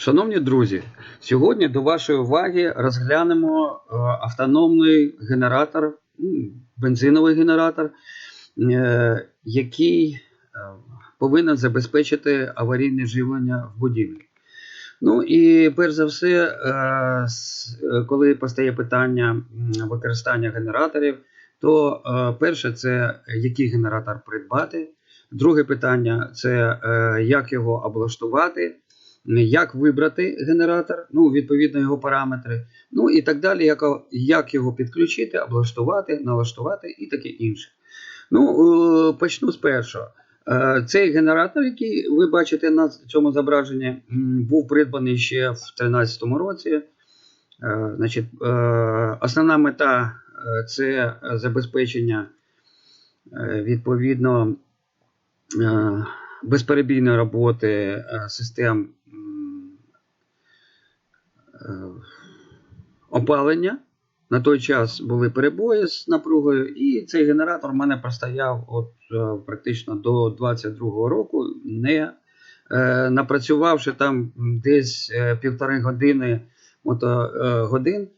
Шановні друзі, сьогодні до вашої уваги розглянемо е, автономний генератор, бензиновий генератор, е, який е, повинен забезпечити аварійне живлення в будівлі. Ну і перш за все, коли постає питання використання генераторів, то перше це який генератор придбати. Друге питання це як його облаштувати, як вибрати генератор, ну, відповідно його параметри, ну і так далі, як, як його підключити, облаштувати, налаштувати і таке інше. Ну, е, почну з першого. Е, Цей генератор, який ви бачите на цьому зображенні, був придбаний ще в 2013 році. Е, Значить, основна мета це забезпечення відповідно безперебійної роботи е, систем е, опалення. На той час були перебої з напругою, і цей генератор в мене простояв от, е, практично до 22-го року, не напрацювавши там десь півтори години мотогодин,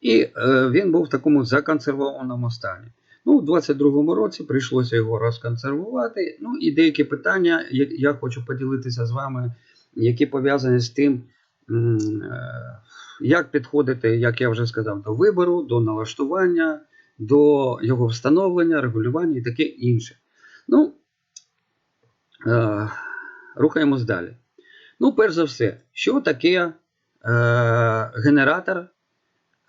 і е, він був в такому законсервованому стані. Ну, у 22-му році прийшлося його розконсервувати. Ну і деякі питання, я, хочу поділитися з вами, які пов'язані з тим, е, як підходити, як я вже сказав, до вибору, до налаштування, до його встановлення, регулювання і таке інше. Ну, е, рухаємось далі. Ну, перш за все, що таке е, генератор?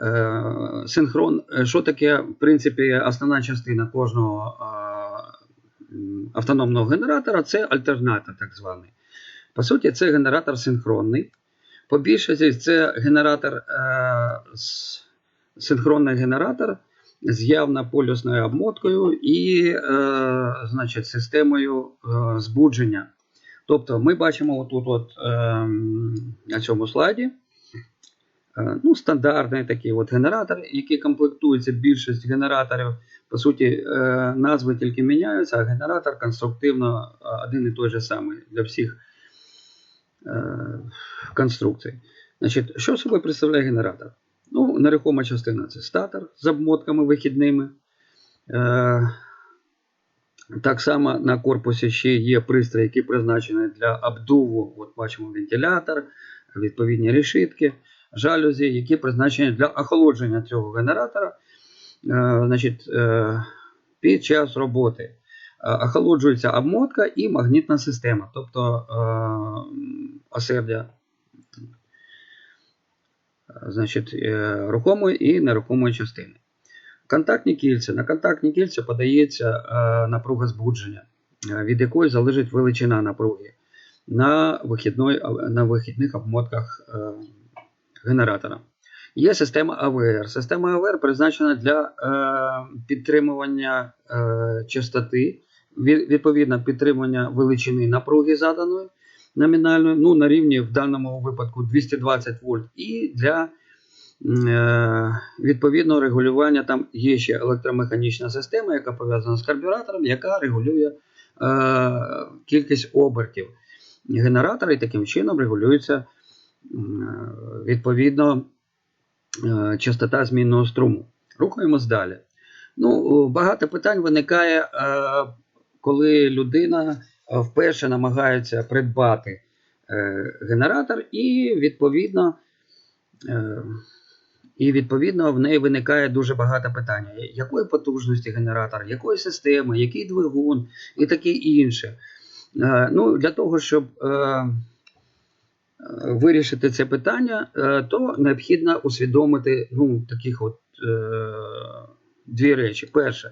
Е, синхрон, е, що таке, в принципі, основна частина кожного е, автономного генератора це альтернатор, так званий. По суті, це генератор синхронний. По більшості це генератор, синхронний генератор з явно полюсною обмоткою і значить, системою збудження. Тобто ми бачимо отут от, е, на цьому слайді ну, стандартний такий от генератор, який комплектується більшість генераторів. По суті, е, назви тільки міняються, а генератор конструктивно е, один і той же самий для всіх е, конструкцій. Значить, що собою представляє генератор? Ну, нерухома частина це статор з обмотками вихідними. Е, так само на корпусі ще є пристрій, який призначений для обдуву. От бачимо вентилятор, відповідні решітки, жалюзі, які призначені для охолодження цього генератора. Е, значить, е, під час роботи е, охолоджується обмотка і магнітна система, тобто осердя значить, рухомої і нерухомої частини. Контактні кільця. На контактні кільця подається напруга збудження, від якої залежить величина напруги на, вихідної, на вихідних обмотках генератора. Є система АВР. Система АВР призначена для е, підтримування е, частоти, відповідно підтримання величини напруги заданої номінальної, ну, на рівні в даному випадку 220 вольт, і для е, відповідного регулювання там є ще електромеханічна система, яка пов'язана з карбюратором, яка регулює е, кількість обертів генератора, і таким чином регулюється відповідно е, частота змінного струму. Рухаємось далі. Ну, багато питань виникає, е, коли людина е, вперше намагається придбати е, генератор, і відповідно, е, і відповідно в неї виникає дуже багато питань. Якої потужності генератор, якої системи, який двигун і таке інше. Е, Ну, для того, щоб е, е, вирішити це питання, е, то необхідно усвідомити ну, таких от е, дві речі. Перше,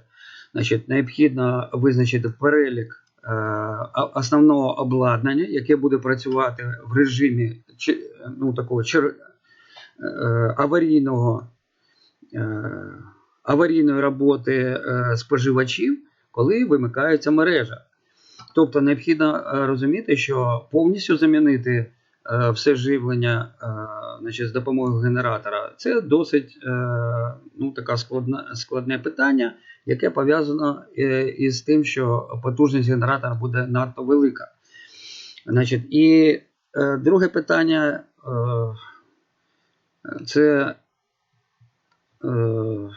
значить, необхідно визначити перелік е, основного обладнання, яке буде працювати в режимі ну, такого чер- е, аварійного, е, аварійної роботи е, споживачів, коли вимикається мережа. Тобто необхідно е, розуміти, що повністю замінити е, все живлення е, значить, з допомогою генератора це досить е, ну, така складна, складне питання, яке пов'язано е, із тим, що потужність генератора буде надто велика. Значить, і е, друге питання, е, це е,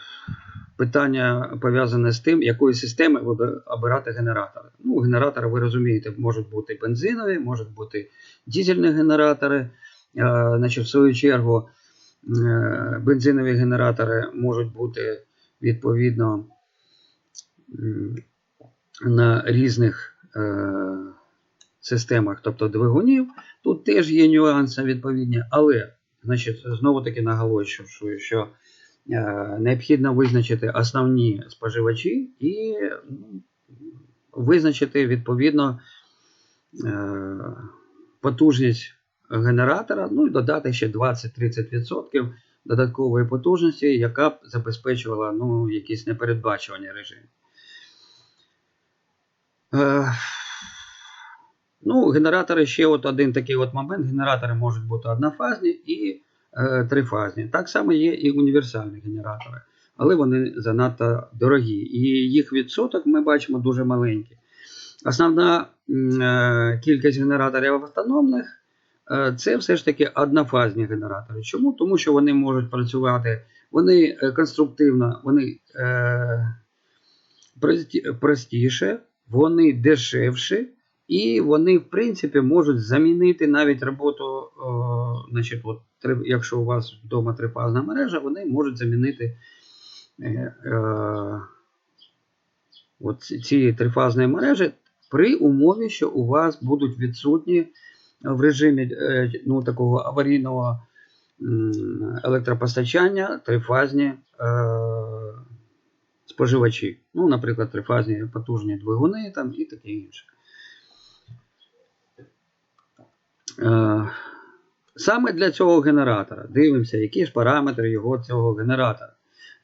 питання пов'язане з тим, якої системи обирати генератори. Ну, генератори, ви розумієте, можуть бути бензинові, можуть бути дизельні генератори. Е, Значить, в свою чергу, е, бензинові генератори можуть бути відповідно на різних е, системах, тобто двигунів. Тут теж є нюанси відповідні, але значить, знову таки наголошую, що необхідно визначити основні споживачі і ну, визначити відповідно е, потужність генератора, ну і додати ще 20-30% додаткової потужності, яка б забезпечувала ну, якісь непередбачувані режими. Е, Ну, генератори ще от один такий от момент. Генератори можуть бути однофазні і е, трифазні. Так само є і універсальні генератори, але вони занадто дорогі. І їх відсоток ми бачимо дуже маленький. Основна е, кількість генераторів автономних е, це все ж таки однофазні генератори. Чому? Тому що вони можуть працювати, вони е, конструктивно, вони е, простіше, вони дешевші. І вони, в принципі, можуть замінити навіть роботу, значить, от, якщо у вас вдома трифазна мережа, вони можуть замінити е, е, от ці- трифазні мережі при умові, що у вас будуть відсутні в режимі е, ну, такого аварійного м, електропостачання трифазні е, споживачі. Ну, наприклад, трифазні потужні двигуни там, і таке інше. Е, Саме для цього генератора дивимося, які ж параметри його цього генератора.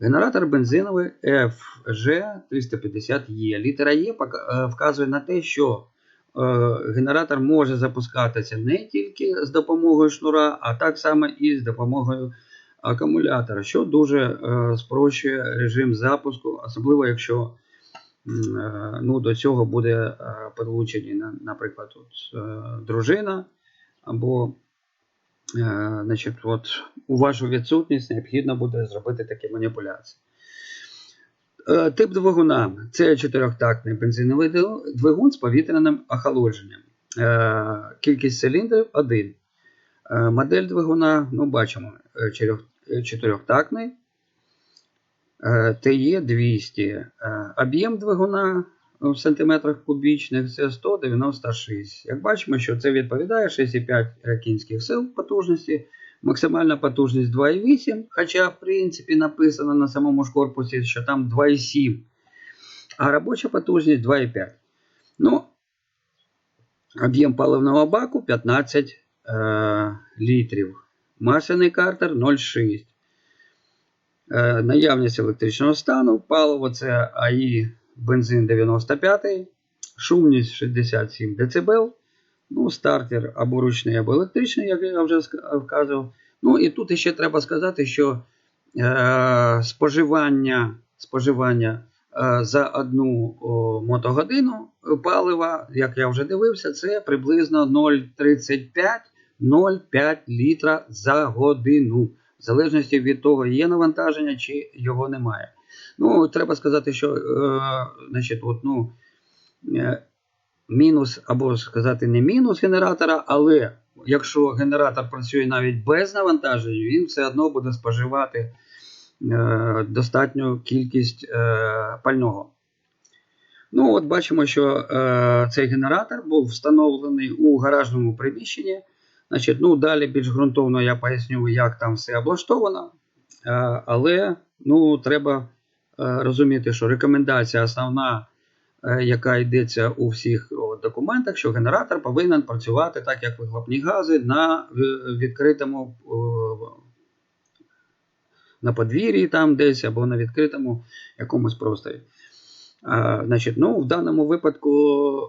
Генератор бензиновий FG350E. Літера Е е, вказує на те, що е, генератор може запускатися не тільки з допомогою шнура, а так само і з допомогою акумулятора, що дуже е, спрощує режим запуску, особливо якщо е, ну, до цього буде е, підлучені, наприклад, от, е, дружина або е, значить, от, у вашу відсутність необхідно буде зробити такі маніпуляції. Е, Тип двигуна це чотирьохтактний бензиновий двигун- з повітряним охолодженням. Е, Кількість циліндрів 1. Модель двигуна, ну, бачимо, е, чотирьох- е, чотирьохтактний. Е, ТЕ 200. Е, Об'єм двигуна в сантиметрах кубічних це 196. Як бачимо, що це відповідає 6,5 кінських сил потужності, максимальна потужність 2,8, хоча, в принципі, написано на самому ж корпусі, що там 2,7, а робоча потужність 2,5. Ну, об'єм паливного баку 15 е, літрів. Масляний картер 0,6. Е, наявність електричного стану, паливо це АІ бензин 95, шумність 67 дБ, ну, стартер або ручний, або електричний, як я вже вказував. Ну і тут ще треба сказати, що е, споживання, споживання е, за одну о, мотогодину палива, як я вже дивився, це приблизно 0,35-0,5 літра за годину. В залежності від того, є навантаження чи його немає. Ну, треба сказати, що е, значить, от, ну, е, мінус, або сказати не мінус генератора, але якщо генератор працює навіть без навантаження, він все одно буде споживати е, достатню кількість е, пального. Ну, от бачимо, що е, цей генератор був встановлений у гаражному приміщенні. Значить, ну, далі більш ґрунтовно я поясню, як там все облаштовано. Е, але ну, треба розуміти, що рекомендація основна, е, яка йдеться у всіх документах, що генератор повинен працювати так, як вихлопні гази на е, відкритому на подвір'ї там десь або на відкритому якомусь просторі. А, значить, ну, в даному випадку,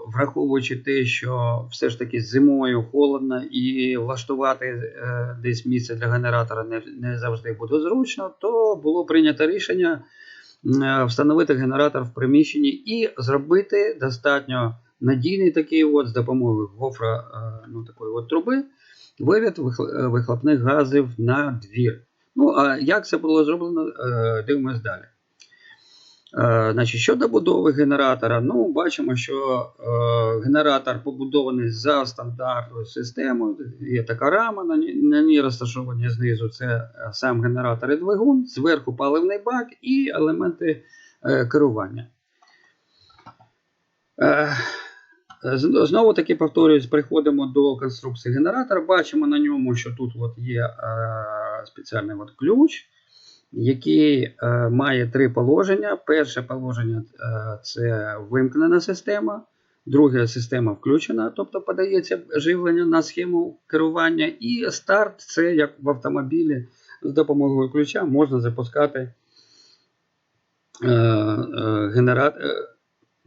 враховуючи те, що все ж таки зимою холодно і влаштувати е, десь місце для генератора не, не завжди буде зручно, то було прийнято рішення е, встановити генератор в приміщенні і зробити достатньо надійний такий от з допомогою гофра е, ну, такої от труби, вивід е, вихлопних газів на двір. Ну, а як це було зроблено, е, дивимось далі. Е, Значить, щодо будови генератора, ну, бачимо, що е, генератор побудований за стандартною системою. Є така рама, на ній, розташовані знизу це е, сам генератор і двигун, зверху паливний бак і елементи керування. Знову таки повторюсь, приходимо до конструкції генератора. Бачимо на ньому, що тут от є спеціальний от ключ, який е, має три положення. Перше положення е, це вимкнена система, друге система включена, тобто подається живлення на схему керування. І старт це як в автомобілі з допомогою ключа можна запускати е, генератор.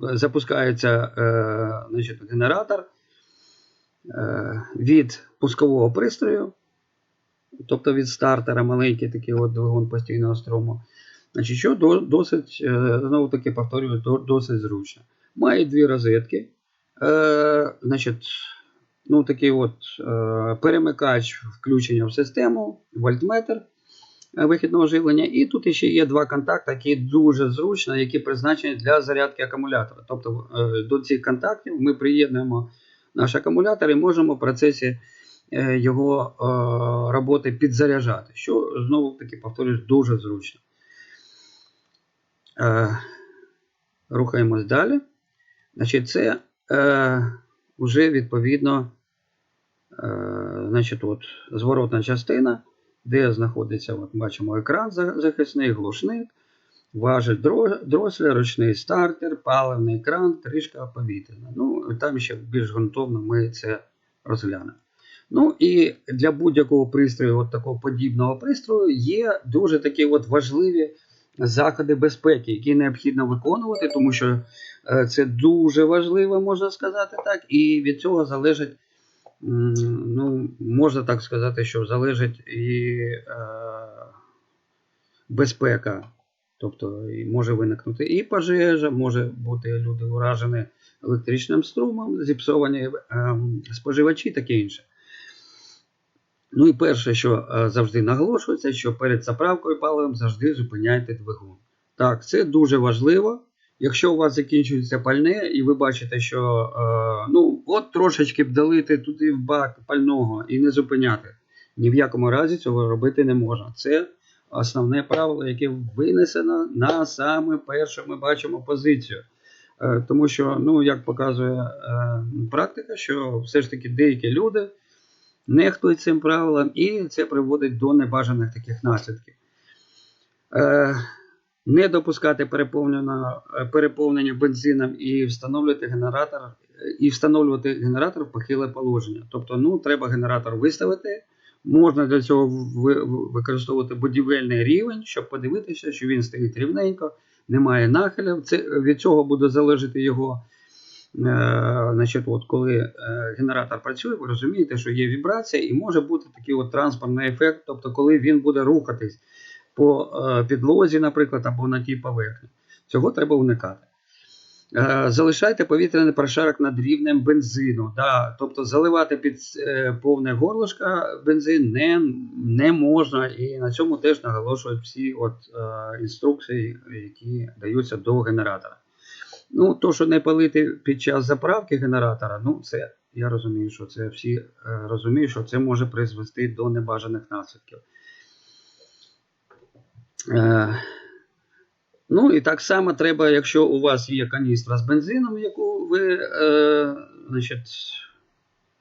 Запускається значить, генератор від пускового пристрою, тобто від стартера маленький такий от двигун постійного струму. Значить, що досить, е, знову таки повторюю, досить зручно. Має дві розетки. Е, значить, ну, такий от е, перемикач включення в систему, вольтметр е, вихідного живлення. І тут ще є два контакти, які дуже зручно, які призначені для зарядки акумулятора. Тобто е, до цих контактів ми приєднуємо наш акумулятор і можемо в процесі його е, роботи підзаряджати, що знову таки повторюсь, дуже зручно. Е, Рухаємось далі. Значить, це е, вже відповідно е, значить, от, зворотна частина, де знаходиться, от, бачимо, екран захисний, глушник, дро- дросля, ручний стартер, паливний кран, трішка повітряна. Ну, там ще більш ґрунтовно ми це розглянемо. Ну і для будь-якого пристрою, от такого подібного пристрою, є дуже такі от важливі заходи безпеки, які необхідно виконувати, тому що е, це дуже важливо, можна сказати так, і від цього залежить, ну, можна так сказати, що залежить і е, безпека. Тобто може виникнути і пожежа, може бути люди уражені електричним струмом, зіпсовані ем, споживачі, таке інше. Ну і перше, що е, завжди наголошується, що перед заправкою паливом завжди зупиняйте двигун. Так, це дуже важливо. Якщо у вас закінчується пальне, і ви бачите, що е, ну, от трошечки б долити туди в бак пального і не зупиняти. Ні в якому разі цього робити не можна. Це основне правило, яке винесено на саме першу ми бачимо позицію. Е, тому що, ну, як показує практика, що все ж таки деякі люди нехтують цим правилам, і це приводить до небажаних таких наслідків. Е, не допускати переповнення, переповнення бензином і встановлювати генератор, і встановлювати генератор в похиле положення. Тобто, ну, треба генератор виставити. Можна для цього використовувати будівельний рівень, щоб подивитися, що він стоїть рівненько, немає нахилів. Це, від цього буде залежати його. Е, значить, от, коли е, генератор працює, ви розумієте, що є вібрація, і може бути такий от транспортний ефект, тобто, коли він буде рухатись по е, підлозі, наприклад, або на тій поверхні. Цього треба уникати. Залишайте повітряний прошарок над рівнем бензину. Да, тобто заливати під повне горлышко бензин не, не можна, і на цьому теж наголошують всі от, е, інструкції, які даються до генератора. Ну, то, що не палити під час заправки генератора, ну, це я розумію, що це всі е, розуміють, що це може призвести до небажаних наслідків. Е, ну і так само треба, якщо у вас є каністра з бензином, яку ви е, значить,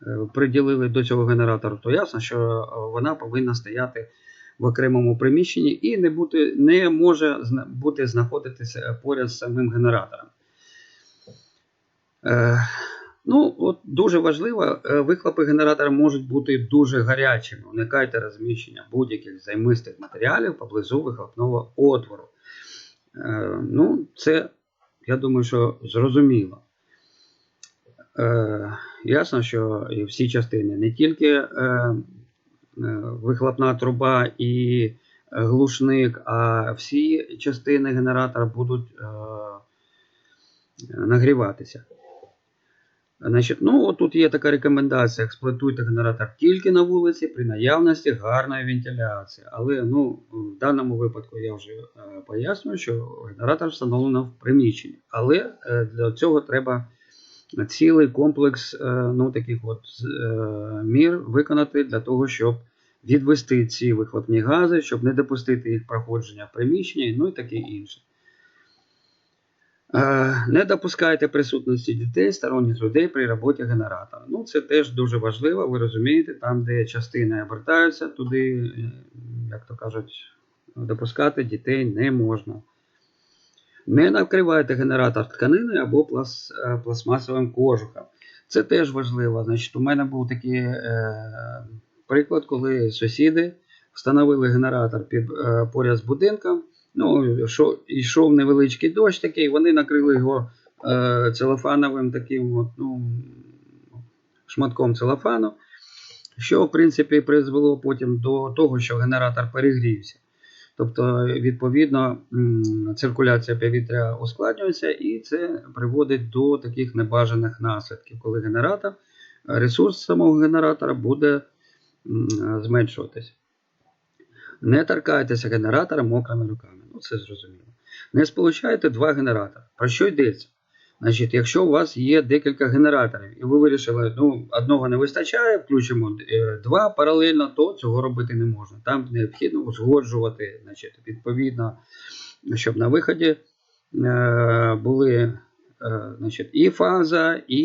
е, приділили до цього генератора, то ясно, що е, вона повинна стояти в окремому приміщенні і не, бути, не може бути знаходитися поряд з самим генератором. Е, ну, от дуже важливо, е, вихлопи генератора можуть бути дуже гарячими. Уникайте розміщення будь-яких займистих матеріалів поблизу вихлопного отвору. Е, ну, це, я думаю, що зрозуміло. Ясно, що і всі частини, не тільки вихлопна труба і глушник, а всі частини генератора будуть нагріватися. Значить, ну, тут є така рекомендація: експлуатуйте генератор тільки на вулиці при наявності гарної вентиляції. Але ну, в даному випадку я вже е, пояснюю, що генератор встановлено в приміщенні. Але е, для цього треба цілий комплекс е, ну, таких от мір виконати для того, щоб відвести ці вихлопні гази, щоб не допустити їх проходження в приміщенні, ну і таке інше. Е, Не допускайте присутності дітей, сторонніх людей при роботі генератора. Ну, це теж дуже важливо, ви розумієте, там, де частини обертаються, туди, е, як то кажуть, допускати дітей не можна. Не накривайте генератор тканиною або плас, е, пластмасовим кожухом. Це теж важливо. Значить, у мене був такий е, приклад, коли сусіди встановили генератор під, е, поряд з будинком. Ну, що, йшов невеличкий дощ такий, вони накрили його е, целофановим таким от, ну, шматком целофану, що, в принципі, призвело потім до того, що генератор перегрівся. Тобто, відповідно, циркуляція повітря ускладнюється, і це приводить до таких небажаних наслідків, коли генератор, ресурс самого генератора буде зменшуватись. Не торкайтеся генератора мокрими руками. Ну, це зрозуміло. Не сполучайте два генератори. Про що йдеться? Значить, якщо у вас є декілька генераторів, і ви вирішили, ну, одного не вистачає, включимо е, два паралельно, то цього робити не можна. Там необхідно узгоджувати, значить, відповідно, щоб на виході е, були е, значить, і фаза, і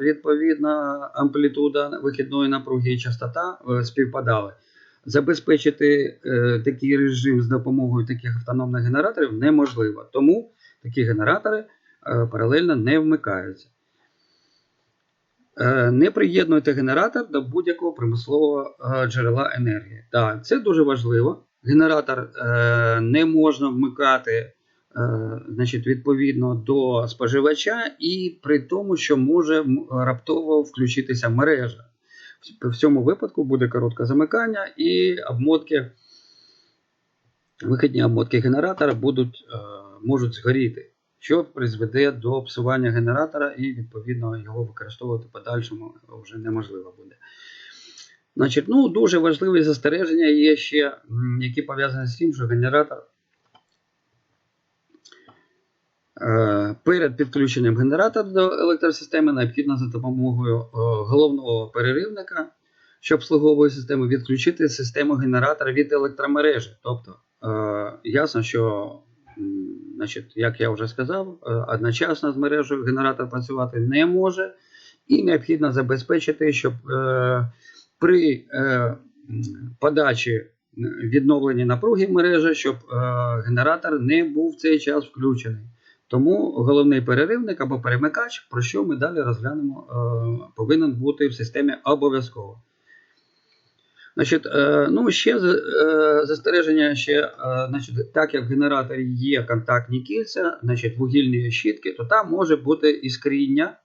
відповідна амплітуда вихідної напруги і частота співпадали. Забезпечити е, такий режим з допомогою таких автономних генераторів неможливо. Тому такі генератори е, паралельно не вмикаються. Е, не приєднуйте генератор до будь-якого примусового е, джерела енергії. Так, це дуже важливо. Генератор е, не можна вмикати е, значить, відповідно до споживача, і при тому, що може раптово включитися мережа. В цьому випадку буде коротке замикання і обмотки, вихідні обмотки генератора будуть, е, можуть згоріти, що призведе до псування генератора і, відповідно, його використовувати подальшому вже неможливо буде. Значить, ну, Дуже важливі застереження є ще, які пов'язані з тим, що генератор Е, Перед підключенням генератора до електросистеми необхідно за допомогою е, головного переривника, що обслуговує систему, відключити систему генератора від електромережі. Тобто, е, ясно, що, значить, як я вже сказав, е, одночасно з мережею генератор працювати не може, і необхідно забезпечити, щоб е, при е, подачі відновленні напруги мережі, щоб е, генератор не був в цей час включений. Тому головний переривник або перемикач, про що ми далі розглянемо, е, повинен бути в системі обов'язково. Значить, е, ну, ще е, застереження, ще, значить, так як в генераторі є контактні кільця, значить, вугільні щітки, то там може бути іскріння.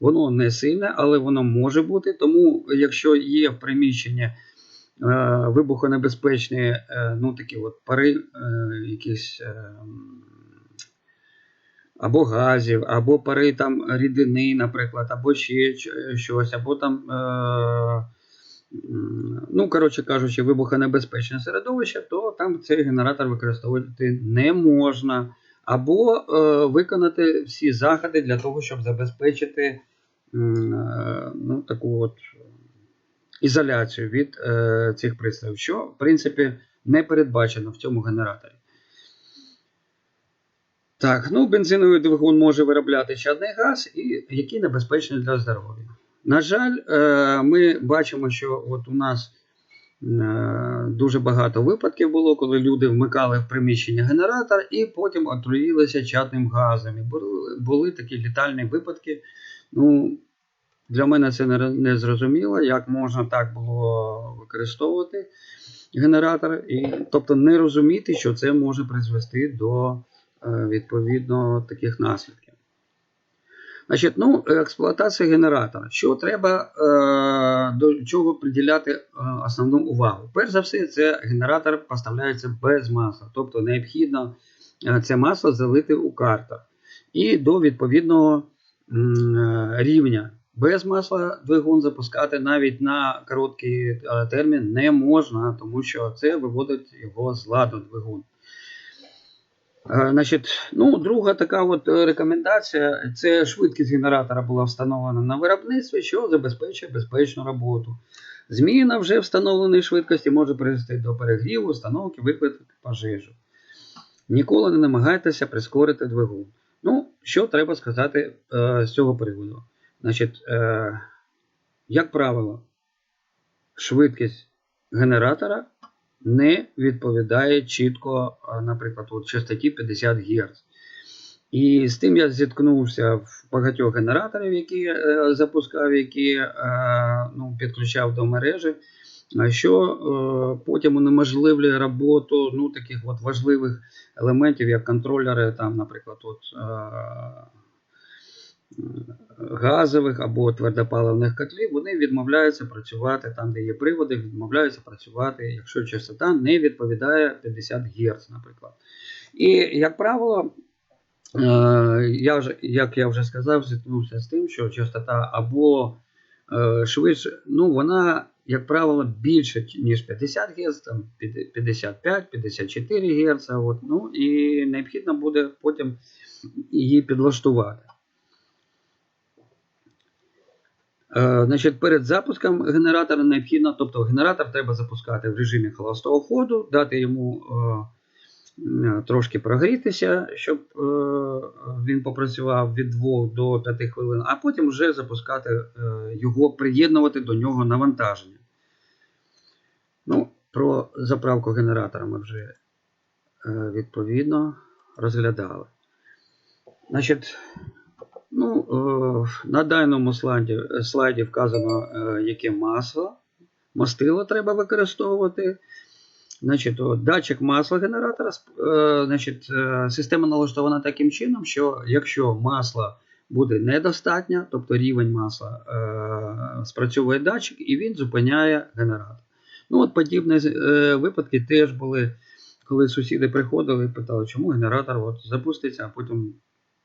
Воно не сильне, але воно може бути. Тому, якщо є в приміщенні вибухонебезпечні ну, такі от пари, якісь. Або газів, або пари там рідини, наприклад, або ще щось, або там, е, ну, коротше кажучи, вибухонебезпечне середовище, то там цей генератор використовувати не можна. Або е, виконати всі заходи для того, щоб забезпечити е, ну, таку от ізоляцію від цих пристроїв, що, в принципі, не передбачено в цьому генераторі. Так, ну бензиновий двигун може виробляти чадний газ, і який небезпечний для здоров'я. На жаль, е, ми бачимо, що от у нас е, дуже багато випадків було, коли люди вмикали в приміщення генератор і потім отруїлися чадним газом. І були, такі літальні випадки. Ну, Для мене це не зрозуміло, як можна так було використовувати генератор, і, тобто не розуміти, що це може призвести до. Відповідно таких наслідків. Значить, ну, Експлуатація генератора. Що треба е, до чого приділяти е, основну увагу? Перш за все, це генератор поставляється без масла, тобто необхідно е, це масло залити у картер. І до відповідного е, рівня. Без масла двигун запускати навіть на короткий е, термін не можна, тому що це виводить його з ладу двигун. Е, Значить, ну, друга така от е, рекомендація це швидкість генератора була встановлена на виробництві, що забезпечує безпечну роботу. Зміна вже встановленої швидкості може привести до перегріву, установки, викликати пожежу. Ніколи не намагайтеся прискорити двигун. Ну, що треба сказати е, з цього приводу? Значить, е, як правило, швидкість генератора не відповідає чітко, наприклад, от частоті 50 Гц. І з тим я зіткнувся в багатьох генераторів, які я е, запускав, які е, ну, підключав до мережі, що е, потім унеможливлює роботу ну, таких от важливих елементів, як контролери, там, наприклад, от, е, газових або твердопаливних котлів, вони відмовляються працювати там, де є приводи, відмовляються працювати, якщо частота не відповідає 50 Гц, наприклад. І, як правило, е, я вже, як я вже сказав, зіткнувся з тим, що частота або е, швидше, ну, вона, як правило, більше, ніж 50 Гц, там 55-54 Гц, от, ну, і необхідно буде потім її підлаштувати. Е, Значить, перед запуском генератора необхідно, тобто генератор треба запускати в режимі холостого ходу, дати йому е, трошки прогрітися, щоб е, він попрацював від 2 до 5 хвилин, а потім вже запускати е, його, приєднувати до нього навантаження. Ну, Про заправку генератора ми вже е, відповідно розглядали. Значить, Ну, е, на даному слайді, слайді вказано, е, яке масло. Мастило треба використовувати. Значить, датчик масла генератора. е, Значить, е, система налаштована таким чином, що якщо масла буде недостатньо, тобто рівень масла е, спрацьовує датчик і він зупиняє генератор. Ну, от Подібні е, випадки теж були, коли сусіди приходили і питали, чому генератор от запуститься, а потім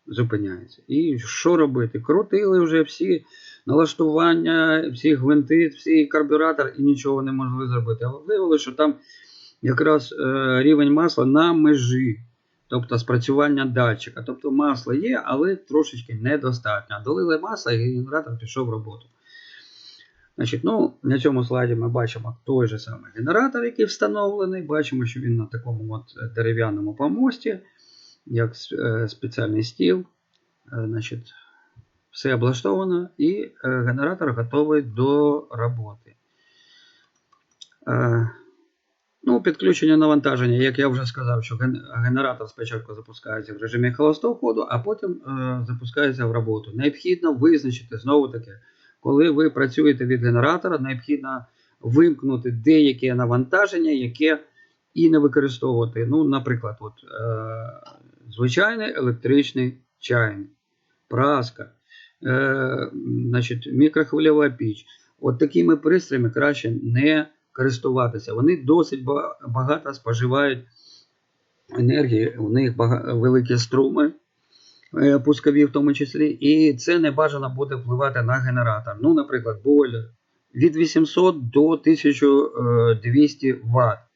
зупиняється. І що робити? Крутили вже всі налаштування, всі гвинти, всі карбюратор і нічого не могли зробити. Але виявилося, що там якраз е, рівень масла на межі, тобто спрацювання датчика. Тобто масло є, але трошечки недостатньо. Долили масло і генератор пішов в роботу. Значить, ну, На цьому слайді ми бачимо той же самий генератор, який встановлений. Бачимо, що він на такому от дерев'яному помості як е, спеціальний стіл. Е, Значить, все облаштовано і е, генератор готовий до роботи. Ну, Підключення навантаження, як я вже сказав, що генератор спочатку запускається в режимі холостого ходу, а потім запускається в роботу. Необхідно визначити знову таки, коли ви працюєте від генератора, необхідно вимкнути деяке навантаження, яке і не використовувати. Ну, Наприклад, от, звичайний електричний чайник, праска, е, значить, мікрохвильова піч. От такими пристроями краще не користуватися. Вони досить багато споживають енергії, у них великі струми. е, Пускові в тому числі, і це не бажано буде впливати на генератор. Ну, наприклад, бойлер від 800 до 1200 Вт.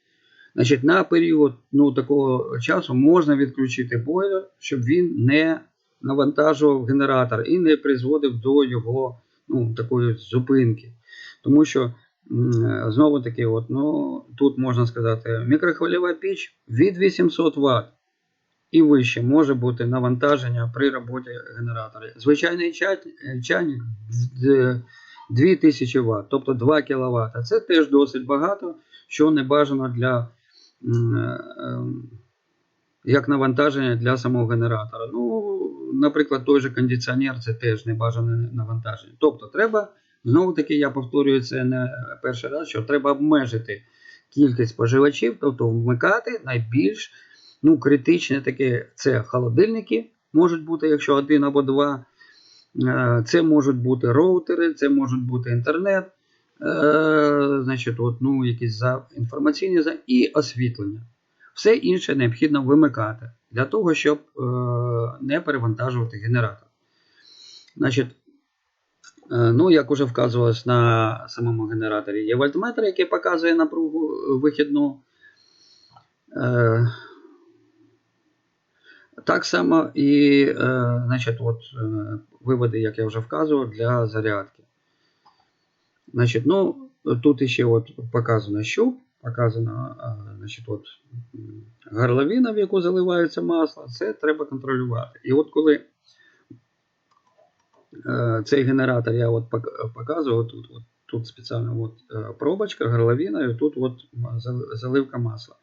Значить, на період ну, такого часу можна відключити бойлер, щоб він не навантажував генератор і не призводив до його ну, такої зупинки. Тому що, знову таки, от, ну, тут можна сказати, мікрохвильова піч від 800 Вт і вище може бути навантаження при роботі генератора. Звичайний чай- чайник з- 2000 Вт, тобто 2 кВт. Це теж досить багато, що не бажано для е, як навантаження для самого генератора. Ну, наприклад, той же кондиціонер це теж не бажане навантаження. Тобто, треба, знову таки, я повторюю це не перший раз, що треба обмежити кількість споживачів, тобто вмикати найбільш ну, критичне таке це холодильники, можуть бути, якщо один або два. Е, Це можуть бути роутери, це можуть бути інтернет, е, значить, от, ну, якісь за, інформаційні за, і освітлення. Все інше необхідно вимикати для того, щоб е, не перевантажувати генератор. Значить, е, ну, як уже вказувалось на самому генераторі, є вольтметр, який показує напругу е, вихідну. Е, Так само і е, значить, от, е, виводи, як я вже вказував, для зарядки. Значить, ну, тут ще от показано щуп, показано значить, от, горловина, в яку заливається масло. Це треба контролювати. І от коли е, цей генератор я от пок- показував, тут, от, тут спеціально от, е, пробочка, горловина, і тут от заливка масла.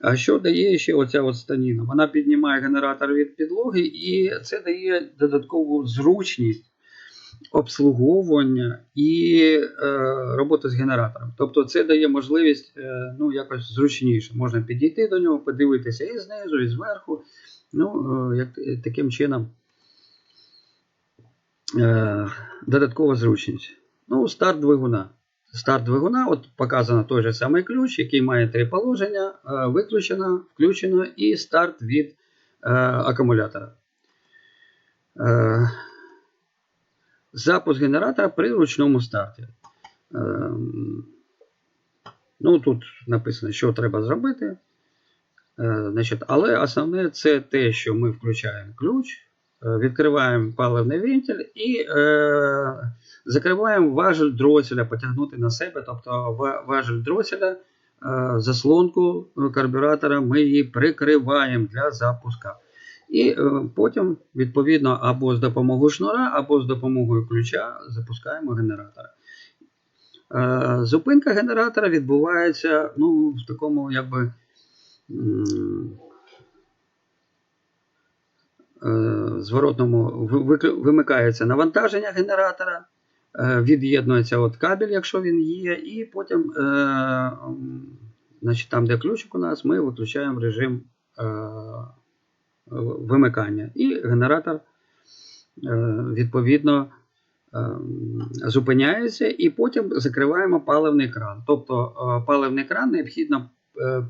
А що дає ще оця от станіна? Вона піднімає генератор від підлоги, і це дає додаткову зручність обслуговування і е, роботи з генератором. Тобто це дає можливість е, ну, якось зручніше. Можна підійти до нього, подивитися і знизу, і зверху. Ну, е, як, таким чином е, додаткова зручність. Ну, старт двигуна. Старт двигуна, от показано той же самий ключ, який має три положення: е, виключено, включено і старт від е, акумулятора. Е, запуск генератора при ручному старті. Е, ну, тут написано, що треба зробити. Е, значить, але основне це те, що ми включаємо ключ, е, відкриваємо паливний вентиль і е, закриваємо важель дроселя, потягнути на себе. Тобто ва- важель дроселя, е, заслонку карбюратора ми її прикриваємо для запуска. І е, потім, відповідно, або з допомогою шнура, або з допомогою ключа запускаємо генератор. Е, зупинка генератора відбувається ну, в такому якби. е, Зворотному вимикається навантаження генератора, від'єднується от кабель, якщо він є, і потім, значить, там, де ключик у нас, ми виключаємо режим вимикання. І генератор е, відповідно е, зупиняється, і потім закриваємо паливний кран. Тобто е, паливний кран необхідно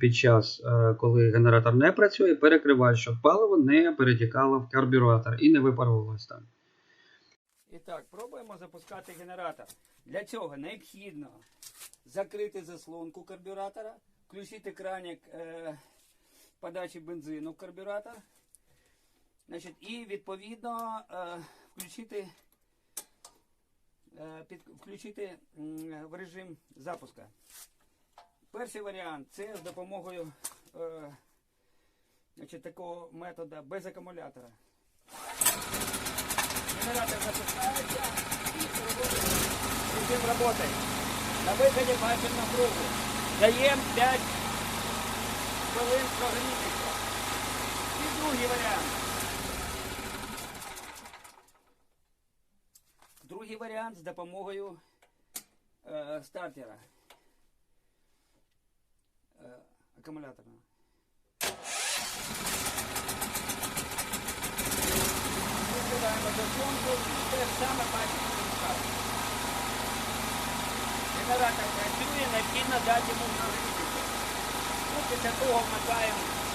під час, коли генератор не працює, перекривати, щоб паливо не перетікало в карбюратор і не випарувалось там. І так, пробуємо запускати генератор. Для цього необхідно закрити заслонку карбюратора, включити краник е, подачі бензину в карбюратор. Значить, і відповідно е, включити, е, під, включити в режим запуска. Перший варіант це з допомогою е, значить, такого методу без акумулятора. Генератор запускається і режим роботи. На виході бачимо напругу. Даємо 5 хвилин прогрітися. І другий варіант. Другий варіант з допомогою е, стартера. Е, акумуляторного. Відкриваємо заслонку і те ж саме бачимо. Генератор працює, необхідно дати йому. Ну, після того вмикаємо